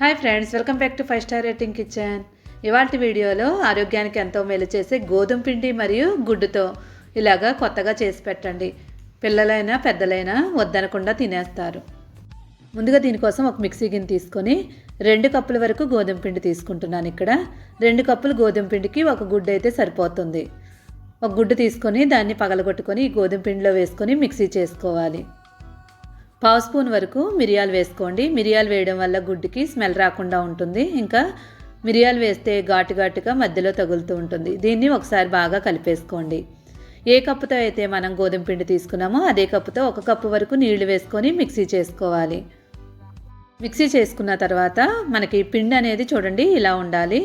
Hi friends welcome back to five star rating kitchen. ఇవాళ వీడియోలో ఆరోగ్యానికి ఎంతో మేలు చేసే గోధుమ పిండి మరియు గుడ్డుతో ఇలాగా కొత్తగా చేసి పెట్టండి. పిల్లలైనా పెద్దలైనా వద్దనకుండా తినేస్తారు. ముందుగా దీనికోసం ఒక మిక్సీ గిన్నె తీసుకొని రెండు కప్పుల వరకు గోధుమ పిండి తీసుకుంటున్నాను ఇక్కడ. రెండు కప్పులు గోధుమ పిండికి ఒక గుడ్డు అయితే సరిపోతుంది. ఒక గుడ్డు తీసుకొని దాన్ని పగలగొట్టుకొని ఈ గోధుమ పిండిలో వేసుకొని మిక్సీ చేసుకోవాలి. పావు స్పూన్ వరకు మిరియాలు వేసుకోండి. మిరియాలు వేయడం వల్ల గుడ్డుకి స్మెల్ రాకుండా ఉంటుంది. ఇంకా మిరియాలు వేస్తే ఘాటు ఘాటుగా మధ్యలో తగులుతూ ఉంటుంది. దీన్ని ఒకసారి బాగా కలిపేసుకోండి. ఏ కప్పుతో అయితే మనం గోధుమ పిండి తీసుకున్నామో అదే కప్పుతో ఒక కప్పు వరకు నీళ్ళు వేసుకొని మిక్సీ చేసుకోవాలి. మిక్సీ చేసుకున్న తర్వాత మనకి పిండి అనేది చూడండి ఇలా ఉండాలి.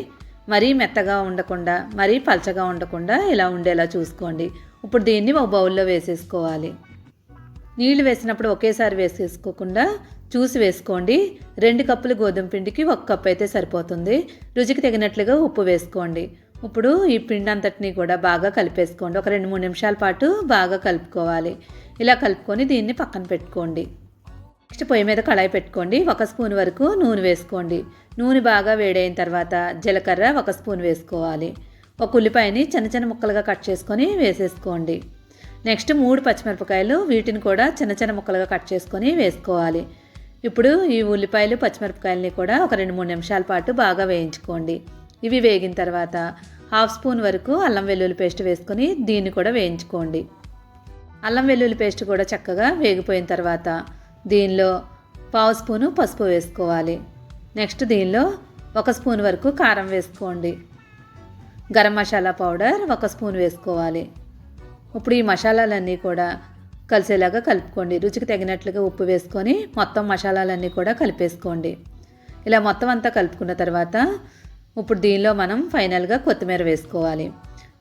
మరీ మెత్తగా ఉండకుండా మరీ పలచగా ఉండకుండా ఇలా ఉండేలా చూసుకోండి. ఇప్పుడు దీన్ని ఒక బౌల్లో వేసేసుకోవాలి. నీళ్ళు వేసినప్పుడు ఒకేసారి వేసేసుకోకుండా చూసి వేసుకోండి. రెండు కప్పులు గోధుమ పిండికి ఒక కప్పు అయితే సరిపోతుంది. రుచికి తగినట్లుగా ఉప్పు వేసుకోండి. ఇప్పుడు ఈ పిండి అంతటిని కూడా బాగా కలిపేసుకోండి. ఒక రెండు మూడు నిమిషాల పాటు బాగా కలుపుకోవాలి. ఇలా కలుపుకొని దీన్ని పక్కన పెట్టుకోండి. నెక్స్ట్ పొయ్యి మీద కళాయి పెట్టుకోండి. ఒక స్పూన్ వరకు నూనె వేసుకోండి. నూనె బాగా వేడైన తర్వాత జీలకర్ర ఒక స్పూన్ వేసుకోవాలి. ఒక ఉల్లిపాయని చిన్న చిన్న ముక్కలుగా కట్ చేసుకొని వేసేసుకోండి. నెక్స్ట్ మూడు పచ్చిమిరపకాయలు వీటిని కూడా చిన్న చిన్న ముక్కలుగా కట్ చేసుకొని వేసుకోవాలి. ఇప్పుడు ఈ ఉల్లిపాయలు పచ్చిమిరపకాయలని కూడా ఒక రెండు మూడు నిమిషాల పాటు బాగా వేయించుకోండి. ఇవి వేగిన తర్వాత హాఫ్ స్పూన్ వరకు అల్లం వెల్లుల్లి పేస్ట్ వేసుకొని దీన్ని కూడా వేయించుకోండి. అల్లం వెల్లుల్లి పేస్ట్ కూడా చక్కగా వేగిపోయిన తర్వాత దీనిలో పావు స్పూను పసుపు వేసుకోవాలి. నెక్స్ట్ దీనిలో ఒక స్పూన్ వరకు కారం వేసుకోండి. గరం మసాలా పౌడర్ ఒక స్పూన్ వేసుకోవాలి. ఇప్పుడు ఈ మసాలాలన్నీ కూడా కలిసేలాగా కలుపుకోండి. రుచికి తగినట్లుగా ఉప్పు వేసుకొని మొత్తం మసాలాలన్నీ కూడా కలిపేసుకోండి. ఇలా మొత్తం అంతా కలుపుకున్న తర్వాత ఇప్పుడు దీనిలో మనం ఫైనల్గా కొత్తిమీర వేసుకోవాలి.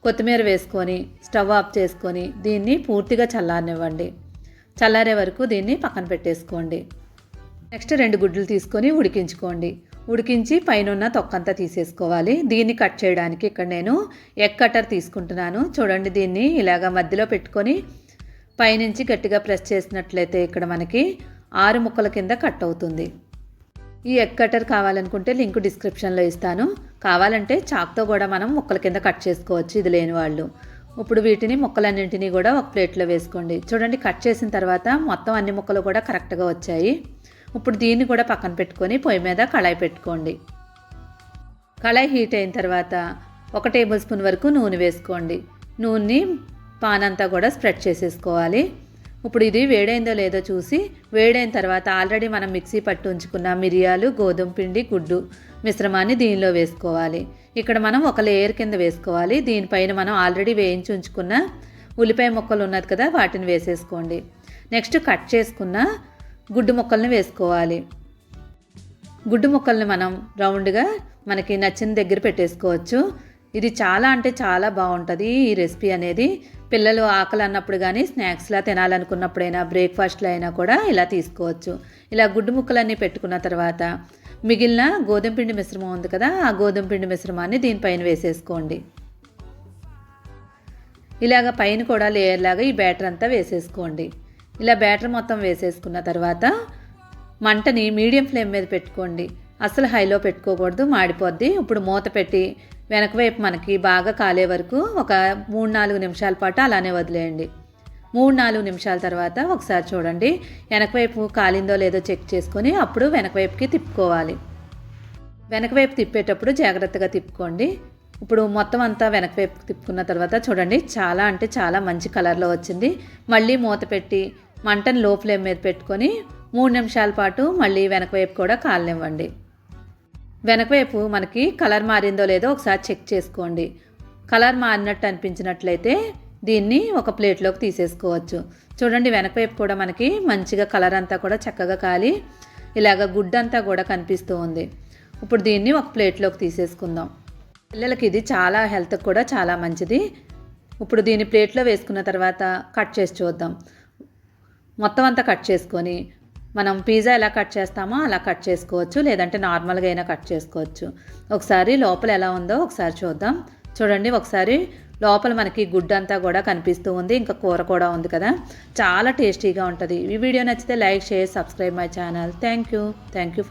కొత్తిమీర వేసుకొని స్టవ్ ఆఫ్ చేసుకొని దీన్ని పూర్తిగా చల్లారనివ్వండి. చల్లారే వరకు దీన్ని పక్కన పెట్టేసుకోండి. నెక్స్ట్ రెండు గుడ్లు తీసుకొని ఉడికించుకోండి. ఉడికించి పైన తొక్కంతా తీసేసుకోవాలి. దీన్ని కట్ చేయడానికి ఇక్కడ నేను ఎగ్ కటర్ తీసుకుంటున్నాను. చూడండి దీన్ని ఇలాగ మధ్యలో పెట్టుకొని పైనుంచి గట్టిగా ప్రెస్ చేసినట్లయితే ఇక్కడ మనకి ఆరు ముక్కల కింద కట్ అవుతుంది. ఈ ఎగ్ కటర్ కావాలనుకుంటే లింక్ డిస్క్రిప్షన్లో ఇస్తాను. కావాలంటే చాక్తో కూడా మనం ముక్కల కింద కట్ చేసుకోవచ్చు. ఇది లేని వాళ్ళు. ఇప్పుడు వీటిని ముక్కలన్నింటినీ కూడా ఒక ప్లేట్లో వేసుకోండి. చూడండి కట్ చేసిన తర్వాత మొత్తం అన్ని ముక్కలు కూడా కరెక్ట్గా వచ్చాయి. ఇప్పుడు దీన్ని కూడా పక్కన పెట్టుకొని పొయ్యి మీద కళాయి పెట్టుకోండి. కళాయి హీట్ అయిన తర్వాత ఒక టేబుల్ స్పూన్ వరకు నూనె వేసుకోండి. నూనెని పాన్ అంతా కూడా స్ప్రెడ్ చేసేసుకోవాలి. ఇప్పుడు ఇది వేడైందో లేదో చూసి వేడైన తర్వాత ఆల్రెడీ మనం మిక్సీ పట్టు ఉంచుకున్న మిరియాలు గోధుమ పిండి గుడ్డు మిశ్రమాన్ని దీనిలో వేసుకోవాలి. ఇక్కడ మనం ఒక లేయర్ కింద వేసుకోవాలి. దీనిపైన మనం ఆల్రెడీ వేయించి ఉంచుకున్న ఉల్లిపాయ ముక్కలు ఉన్నది కదా వాటిని వేసేసుకోండి. నెక్స్ట్ కట్ చేసుకున్న గుడ్డు ముక్కల్ని వేసుకోవాలి. గుడ్డు ముక్కల్ని మనం రౌండ్గా మనకి నచ్చిన దగ్గర పెట్టేసుకోవచ్చు. ఇది చాలా అంటే చాలా బాగుంటుంది ఈ రెసిపీ అనేది. పిల్లలు ఆకలి అన్నప్పుడు కానీ స్నాక్స్లా తినాలనుకున్నప్పుడైనా బ్రేక్ఫాస్ట్లో అయినా కూడా ఇలా తీసుకోవచ్చు. ఇలా గుడ్డు ముక్కలన్నీ పెట్టుకున్న తర్వాత మిగిలిన గోధుమ పిండి మిశ్రమం ఉంది కదా ఆ గోధుమ పిండి మిశ్రమాన్ని దీనిపైన వేసేసుకోండి. ఇలాగ పైన కూడా లేయర్ లాగా ఈ బ్యాటర్ అంతా వేసేసుకోండి. ఇలా బ్యాటర్ మొత్తం వేసేసుకున్న తర్వాత మంటని మీడియం ఫ్లేమ్ మీద పెట్టుకోండి. అసలు హైలో పెట్టుకోకూడదు మాడిపోద్ది. ఇప్పుడు మూత పెట్టి వెనక వైపు మనకి బాగా కాలే వరకు ఒక మూడు నాలుగు నిమిషాల పాటు అలానే వదిలేయండి. మూడు నాలుగు నిమిషాల తర్వాత ఒకసారి చూడండి వెనక వైపు కాలిందో లేదో చెక్ చేసుకొని అప్పుడు వెనక వైపుకి తిప్పుకోవాలి. వెనక వైపు తిప్పేటప్పుడు జాగ్రత్తగా తిప్పుకోండి. ఇప్పుడు మొత్తం అంతా వెనక వైపు తిప్పుకున్న తర్వాత చూడండి చాలా అంటే చాలా మంచి కలర్లో వచ్చింది. మళ్ళీ మూత పెట్టి మంటను లో ఫ్లేమ్ మీద పెట్టుకొని మూడు నిమిషాల పాటు మళ్ళీ వెనక వైపు కూడా కాలనివ్వండి. వెనకవైపు మనకి కలర్ మారిందో లేదో ఒకసారి చెక్ చేసుకోండి. కలర్ మారినట్టు అనిపించినట్లయితే దీన్ని ఒక ప్లేట్లోకి తీసేసుకోవచ్చు. చూడండి వెనకవైపు కూడా మనకి మంచిగా కలర్ అంతా కూడా చక్కగా కాలి ఇలాగ గుడ్డంతా కూడా కనిపిస్తూ ఉంది. ఇప్పుడు దీన్ని ఒక ప్లేట్లోకి తీసేసుకుందాం. పిల్లలకి ఇది చాలా హెల్త్కి కూడా చాలా మంచిది. ఇప్పుడు దీన్ని ప్లేట్లో వేసుకున్న తర్వాత కట్ చేసి చూద్దాం. మొత్తం అంతా కట్ చేసుకొని మనం పిజ్జా ఎలా కట్ చేస్తామో అలా కట్ చేసుకోవచ్చు లేదంటే నార్మల్గా అయినా కట్ చేసుకోవచ్చు. ఒకసారి లోపల ఎలా ఉందో ఒకసారి చూద్దాం. చూడండి ఒకసారి లోపల మనకి గుడ్డ అంతా కూడా కనిపిస్తూ ఉంది ఇంకా కూర కూడా ఉంది కదా. చాలా టేస్టీగా ఉంటుంది. ఈ వీడియో నచ్చితే like share subscribe my channel. Thank you thank you for